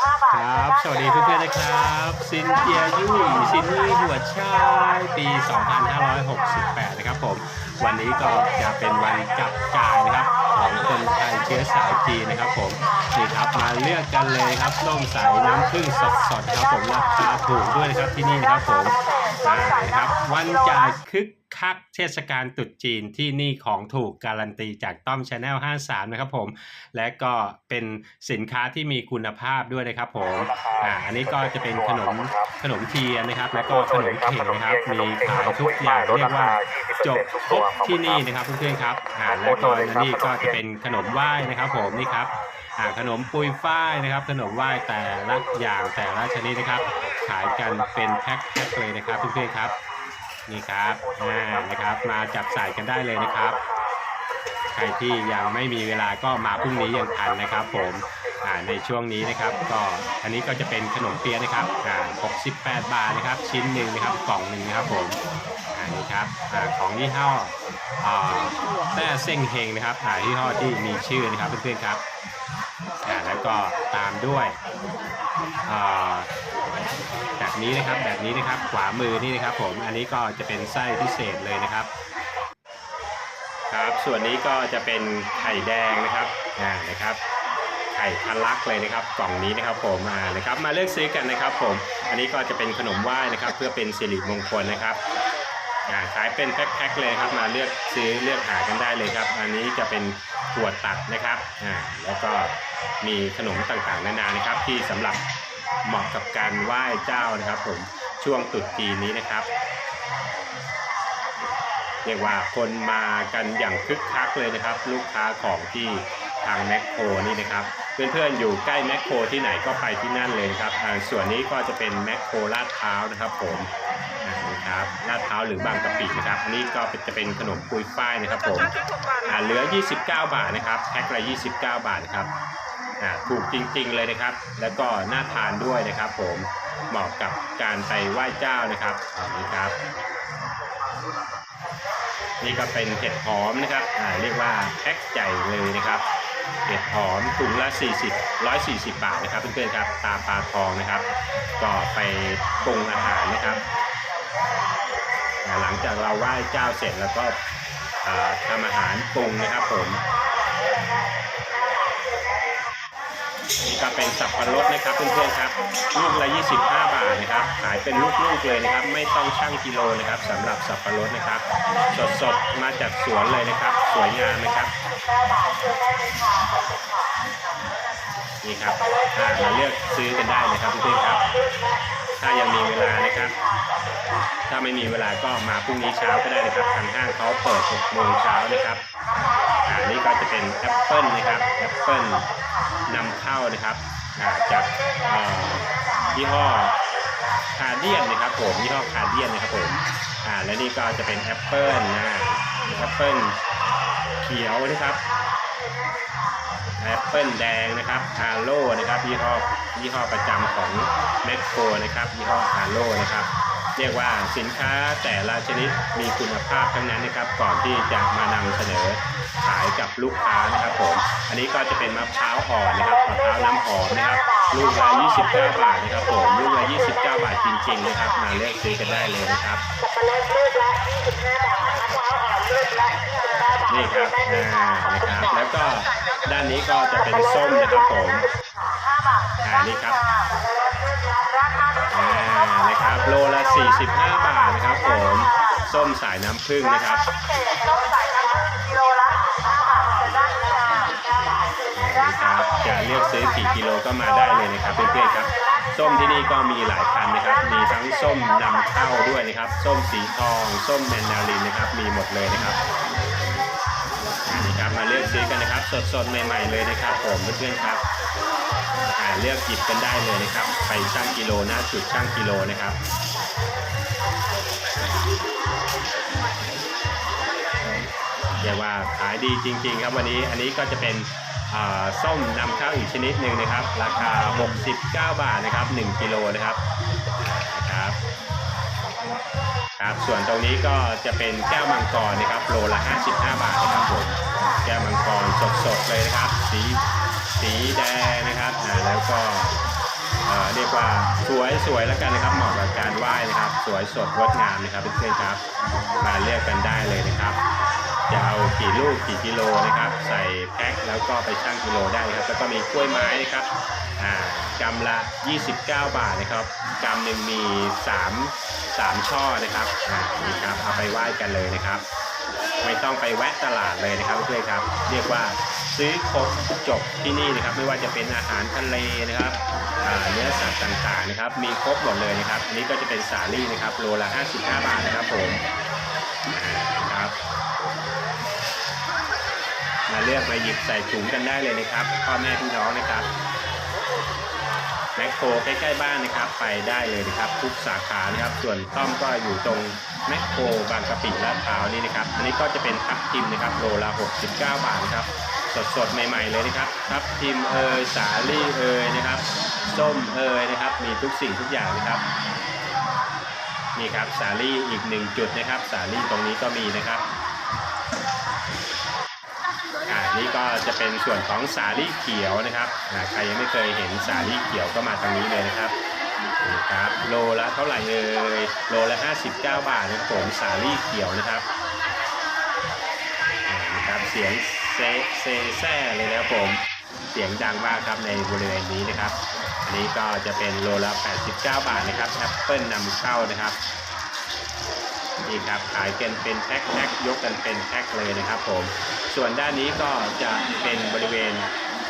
65บาทครับ สวัสดีเพื่อนๆนะครับซินเจียยุ่ยซินนี่หัวชายปี 2568 นะครับผม วันนี้ก็จะเป็นวันจับจ่ายนะครับ ของคนไทยเชื้อสายจีนนะครับผม นี่ครับมาเลือกกันเลยครับส้มสายน้ำผึ้งสดๆครับผมราคาถูกด้วยนะครับที่นี่นะครับผมอ่า นะครับ วันจ่ายคึกคักเทศกาลตรุษจีนที่นี่ของถูกการันตีจากต้อมชาแนล53 นะครับผม และก็เป็นสินค้าที่มีคุณภาพด้วยนะครับผมอ่าอันนี้ก็จะเป็นขนมขนมเทียนนะครับ แล้วก็ขนมเข่งนะครับ มีขายทุกอย่างเรียกว่าจบครบที่นี่นะครับเพื่อนๆครับอ่าแล้วก็นี่ก็จะเป็นขนมไหว้นะครับ ผมนี่ครับอ่าขนมปุยฝ้ายนะครับ ขนมไหว้แต่ละอย่างแต่ละชนิดนะครับ ขายกันเป็นแพ็คๆเลยนะครับเพื่อนๆครับนี่ครับอ่านะครับ มาจับใส่กันได้เลยนะครับ ใครที่ยังไม่มีเวลาก็มาพรุ่งนี้ยังทันนะครับ ผมอ่าในช่วงนี้นะครับ ก็อันนี้ก็จะเป็นขนมเปี๊ยะนะครับอ่า68 บาทนะครับ ชิ้นหนึ่งนะครับกล่องหนึ่งนะครับผมอ่านี่ครับอ่าของยี่ห้ออ่าแต้เส้งเฮงนะครับอ่ายี่ห้อที่มีชื่อนะครับเพื่อนๆครับอ่าแล้วก็ตามด้วยอ่า นี้นะครับ แบบนี้นะครับ ขวามือนี่นะครับ ผม อันนี้ก็จะเป็นไส้พิเศษเลยนะครับ ครับ ส่วนนี้ก็จะเป็นไข่แดงนะครับ อ่า นะครับ ไข่ทะลักเลยนะครับ กล่องนี้นะครับ ผม อ่า นะครับ มาเลือกซื้อกันนะครับ ผม อันนี้ก็จะเป็นขนมไหว้นะครับ เพื่อเป็นสิริมงคลนะครับอ่าขายเป็นแพ็คๆเลยครับมาเลือกซื้อเลือกหากันได้เลยครับ อันนี้จะเป็นถั่วตัดนะครับอ่าแล้วก็มีขนมต่างๆนานานะครับ ที่สำหรับ เหมาะกับการไหว้เจ้านะครับผมช่วงตรุษจีนนี้นะครับเรียกว่าคนมากันอย่างคึกคักเลยนะครับ ลูกค้าของที่ทางแมคโครนี่นะครับ เพื่อนๆอยู่ใกล้แมคโครที่ไหนก็ไปที่นั่นเลยครับส่วนนี้ก็จะเป็นแมคโครลาดพร้าวนะครับผมนี่ครับลาดพร้าวหรือบางกะปินะครับอันนี้ก็จะเป็นขนมปุยฝ้ายนะครับผมเหลือ 29 บาทนะครับแพ็คละ29 บาทนะครับ ถูกจริงๆเลยนะครับ แล้วก็น่าทานด้วยนะครับผมเหมาะกับการไปไหว้เจ้านะครับอันนี้ครับ นี่ก็เป็นเห็ดหอมนะครับอ่าเรียกว่าแพ็คใหญ่เลยนะครับเห็ดหอมถุงละ 40 140 บาทนะครับเพื่อนๆครับตาปลาทองนะครับ ก็ไปปรุงอาหารนะครับ หลังจากเราไหว้เจ้าเสร็จแล้วก็ทำอาหารปรุงนะครับผม นี่ก็เป็นสับปะรดนะครับเพื่อนๆครับลูกละ 25 บาทนะครับ ขายเป็นลูกๆเลยนะครับ ไม่ต้องชั่งกิโลนะครับสำหรับสับปะรดนะครับ สดๆมาจากสวนเลยนะครับ สวยงามนะครับนี่ครับมาเลือกซื้อกันได้นะครับเพื่อนๆครับ ถ้ายังมีเวลานะครับ ถ้าไม่มีเวลาก็มาพรุ่งนี้เช้าก็ได้นะครับทางห้างเขาเปิด6โมงเช้านะครับ อ่านี่ก็จะเป็นแอปเปิลนะครับแอปเปิลนำเข้านะครับจากยี่ห้อคาเดียนนะครับผมยี่ห้อคาเดียนนะครับผมอ่าและนี่ก็จะเป็นแอปเปิลนะแอปเปิลเขียวนะครับแอปเปิลแดงนะครับฮาโลนะครับยี่ห้อยี่ห้อประจำของแมคโครนะครับยี่ห้อฮาโลนะครับ เรียกว่าสินค้าแต่ละชนิดมีคุณภาพทั้งนั้นนะครับ ก่อนที่จะมานำเสนอขายกับลูกค้านะครับผม อันนี้ก็จะเป็นมะพร้าวอ่อนนะครับมะพร้าวน้ำหอมนะครับลูกละ29 บาทนะครับผมลูกละ29 บาทจริงๆนะครับมาเลือกซื้อกันได้เลยนะครับสับปะรดลูกละ25บาทมะพร้าวอ่อนลูกละ25บาทนี่ครับอ่านะครับแล้วก็ด้านนี้ก็จะเป็นส้มนะครับผม5บาทอ่านี่ครับ นะครับโลละ 45 บาทนะครับผมส้มสายน้ำผึ้งนะครับพิเศษต้มใส่น้ำกิโลละ5บาทได้ค่ะรานะคคารับจะเลือกซื้อกี่กิโลก็มาได้เลยนะครับเพื่อนๆครับส้มที่นี่ก็มีหลายพันนะครับ มีทั้งส้มนำเข้าด้วยนะครับ ส้มสีทอง ส้มแมนดารินนะครับ มีหมดเลยนะครับนี่ครับมาเลือกซื้อกันนะครับ สดๆใหม่ ๆเลยนะครับ ผมเพื่อนๆครับ เลือกหยิบกันได้เลยนะครับ ไปชั่งกิโลหน้าจุดชั่งกิโลนะครับเรียกว่าขายดีจริง ๆ ครับวันนี้อันนี้ก็จะเป็นส้มนำเข้าอีกชนิดหนึ่งนะครับ ราคา 69 บาทนะครับ 1กิโลนะครับนะครับครับส่วนตรงนี้ก็จะเป็นแก้วมังกรนะครับโลละ 55 บาทนะครับผมแก้วมังกรสดๆเลยนะครับ สี สีแดงนะครับอ่าแล้วก็เรียกว่าสวยสวยแล้วกันนะครับเหมาะกับการไหว้นะครับ สวยสดงดงามนะครับเพื่อนๆครับ มาเลือกกันได้เลยนะครับจะเอากี่ลูกกี่กิโลนะครับ ใส่แพ็คแล้วก็ไปชั่งกิโลได้นะครับแล้วก็มีกล้วยไม้นะครับอ่ากำละ 29 บาทนะครับกำหนึ่งมี 3 3 ช่อนะครับอ่านี่ครับเอาไปไหว้กันเลยนะครับ ไม่ต้องไปแวะตลาดเลยนะครับเพื่อนๆครับ เรียกว่า ซื้อครบจบที่นี่นะครับ ไม่ว่าจะเป็นอาหารทะเลนะครับเนื้อสัตว์ต่างๆนะครับ มีครบหมดเลยนะครับอันนี้ก็จะเป็นสาลี่นะครับโลละ55 บาทนะครับผมครับมาเลือกมาหยิบใส่ถุงกันได้เลยนะครับพ่อแม่พี่น้องนะครับแมคโครใกล้ๆบ้านนะครับ ไปได้เลยนะครับทุกสาขานะครับ ส่วนต้อมก็อยู่ตรงแมคโครบางกะปิลาดพร้าวนี่นะครับ อันนี้ก็จะเป็นทับทิมนะครับ โลละ 69 บาทครับ สดๆ ใหม่ๆ เลยนะครับทับทิมเอยสาลี่เอยนะครับ ส้มเอยนะครับ มีทุกสิ่งทุกอย่างนะครับนี่ครับสาลี่อีกหนึ่งจุดนะครับ สาลี่ตรงนี้ก็มีนะครับอ่านี่ก็จะเป็นส่วนของสาลี่เขียวนะครับอ่าใครยังไม่เคยเห็นสาลี่เขียวก็มาตรงนี้เลยนะครับนี่ครับโลละเท่าไหร่เอ่ยโลละ 59 บาทนะครับผมสาลี่เขียวนะครับนี่ครับเสียง เซเซแซ่เลยนะครับผม เสียงดังมากครับในบริเวณนี้นะครับ อันนี้ก็จะเป็นโลละ 89 บาทนะครับแอปเปิลนำเข้านะครับนี่ครับขายกันเป็นแพ็คแพ็คยกกันเป็นแพ็คเลยนะครับผม ส่วนด้านนี้ก็จะเป็นบริเวณ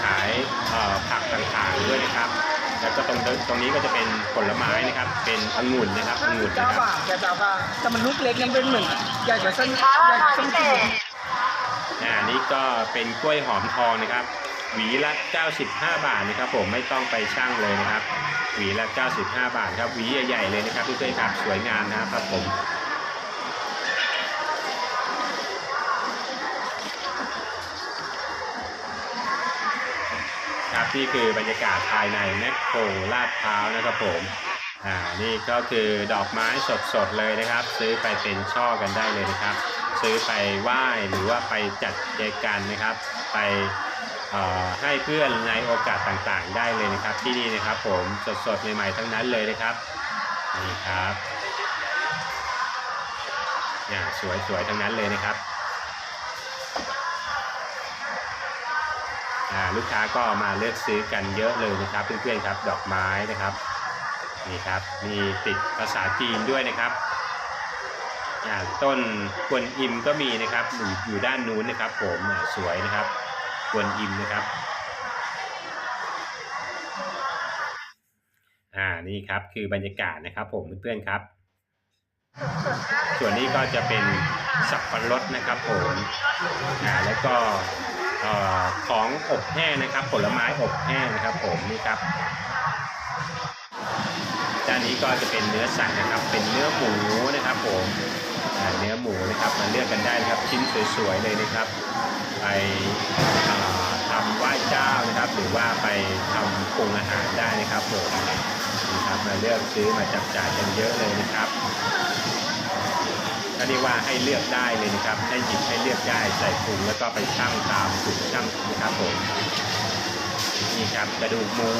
ขายเอ่อผักต่างๆด้วยนะครับ แล้วก็ตรงตรงนี้ก็จะเป็นผลไม้นะครับ เป็นองุ่นนะครับองุ่นเจ้านะครับบาทเจ้าบาทแต่มันลูกเล็กยังเป็นเหมือนใหญ่กว่าเส้นค้าใหญ่รากว่าคาเส้นพิเศจีนษ อ่านี่ก็เป็นกล้วยหอมทองนะครับ หวีละ 95 บาทนะครับ ผมไม่ต้องไปชั่งเลยนะครับ หวีละ 95 บาทครับหวีใหญ่ๆเลยนะครับเพื่อนๆครับสวยงามนะครับผมครับนี่คือบรรยากาศภายในแมคโครลาดพร้าวนะครับผมอ่านี่ก็คือดอกไม้สดๆเลยนะครับ ซื้อไปเป็นช่อกันได้เลยนะครับ ซื้อไปไหว้หรือว่าไปจัดเจกันนะครับ ไปให้เพื่อนในโอกาสต่างๆ ได้เลยนะครับ ที่นี่นะครับ ผมสดๆใหม่ๆทั้งนั้นเลยนะครับนี่ครับเนี่ยสวยๆทั้งนั้นเลยนะครับลูกค้าก็มาเลือกซื้อกันเยอะเลยนะครับ เพื่อนๆครับดอกไม้นะครับนี่ครับมีติดภาษาจีนด้วยนะครับ ต้นกวนอิมก็มีนะครับอยู่อยู่ด้านนู้นนะครับผมสวยนะครับกวนอิมนะครับอ่านี่ครับคือบรรยากาศนะครับ ผมเพื่อนๆครับ ส่วนนี้ก็จะเป็นสับปะรดนะครับผมอ่าแล้วก็ของอบแห้งนะครับ ผลไม้อบแห้งนะครับ ผมนี่ครับด้านนี้ก็จะเป็นเนื้อสัตว์นะครับ เป็นเนื้อหมูนะครับผม เนื้อหมูนะครับมาเลือกกันได้นะครับชิ้นสวยๆเลยนะครับ ไปทำไหว้เจ้านะครับ หรือว่าไปทำปรุงอาหารได้นะครับผมนี่ครับมาเลือกซื้อมาจับจ่ายกันเยอะเลยนะครับก็เรียกว่าให้เลือกได้เลยนะครับ ให้หยิบให้เลือกได้ใส่ถุงแล้วก็ไปชั่งตามถุงชั่งนะครับผมนี่ครับกระดูกหมู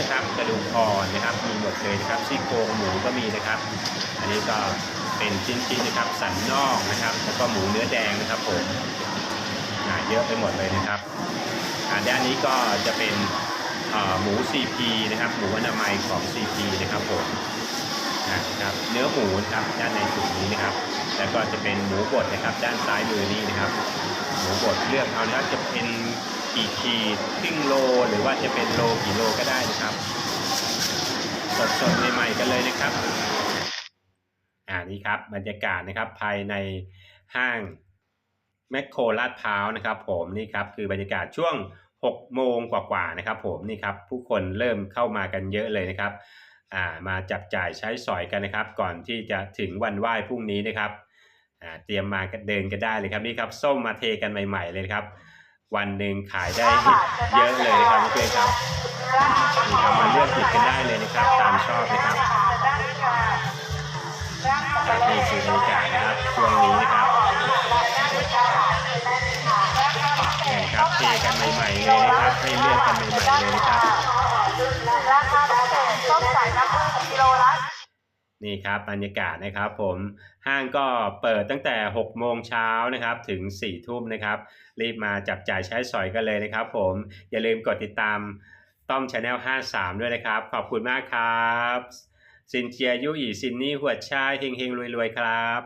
นะครับ กระดูกอ่อนนะครับ มีหมดเลยนะครับซี่โครงหมูก็มีนะครับ อันนี้ก็ เป็นชิ้นๆนะครับ สันนอกนะครับ แล้วก็หมูเนื้อแดงนะครับผมอ่าเยอะไปหมดเลยนะครับอ่าด้านนี้ก็จะเป็นอ่อหมู CP นะครับ หมูอนามัยของ CP นะครับผมนะครับเนื้อหมูนะครับด้านในถุงนี้นะครับ แล้วก็จะเป็นหมูบดนะครับด้านซ้ายมือนี้นะครับ หมูบดเลือกเอานะครับจะเป็นกี่ขีดครึ่งโล หรือว่าจะเป็นโลกี่โลก็ได้นะครับสดๆใหม่ๆกันเลยนะครับ อ่านี่ครับบรรยากาศนะครับภายในห้างแมคโครลาดพร้าวนะครับ ผมนี่ครับคือบรรยากาศช่วง6โมงกว่าๆนะครับ ผมนี่ครับผู้คนเริ่มเข้ามากันเยอะเลยนะครับอ่ามาจับจ่ายใช้สอยกันนะครับ ก่อนที่จะถึงวันไหว้พรุ่งนี้นะครับอ่าเตรียมมาเดินกันได้เลยครับนี่ครับส้มมาเทกันใหม่ ๆ เลยครับ วันหนึ่งขายได้เยอะเลยนะครับเพื่อนๆครับนี่ครับมาเลือกหยิบกันได้เลยนะครับ ตามชอบนะครับ นี่คือบรรยากาศนะครับช่วงนี้นะครับนี่ครับเทกันใหม่ๆเลยนะครับให้เลือกกันใหม่ๆเลยนะครับราคาพิเศษส้นี่ครับบรรยากาศนะครับผมห้างก็เปิดตั้งแต่ 6 โมงเช้านะครับถึง 4 ทุ่มนะครับ รีบมาจับจ่ายใช้สอยกันเลยนะครับผมอย่าลืมกดติดตามต้อมชาแนล53 ด้วยนะครับ ขอบคุณมากครับ ซินเจียยุอีซินนี่หัวชายเฮงเฮงรวยรวยครับ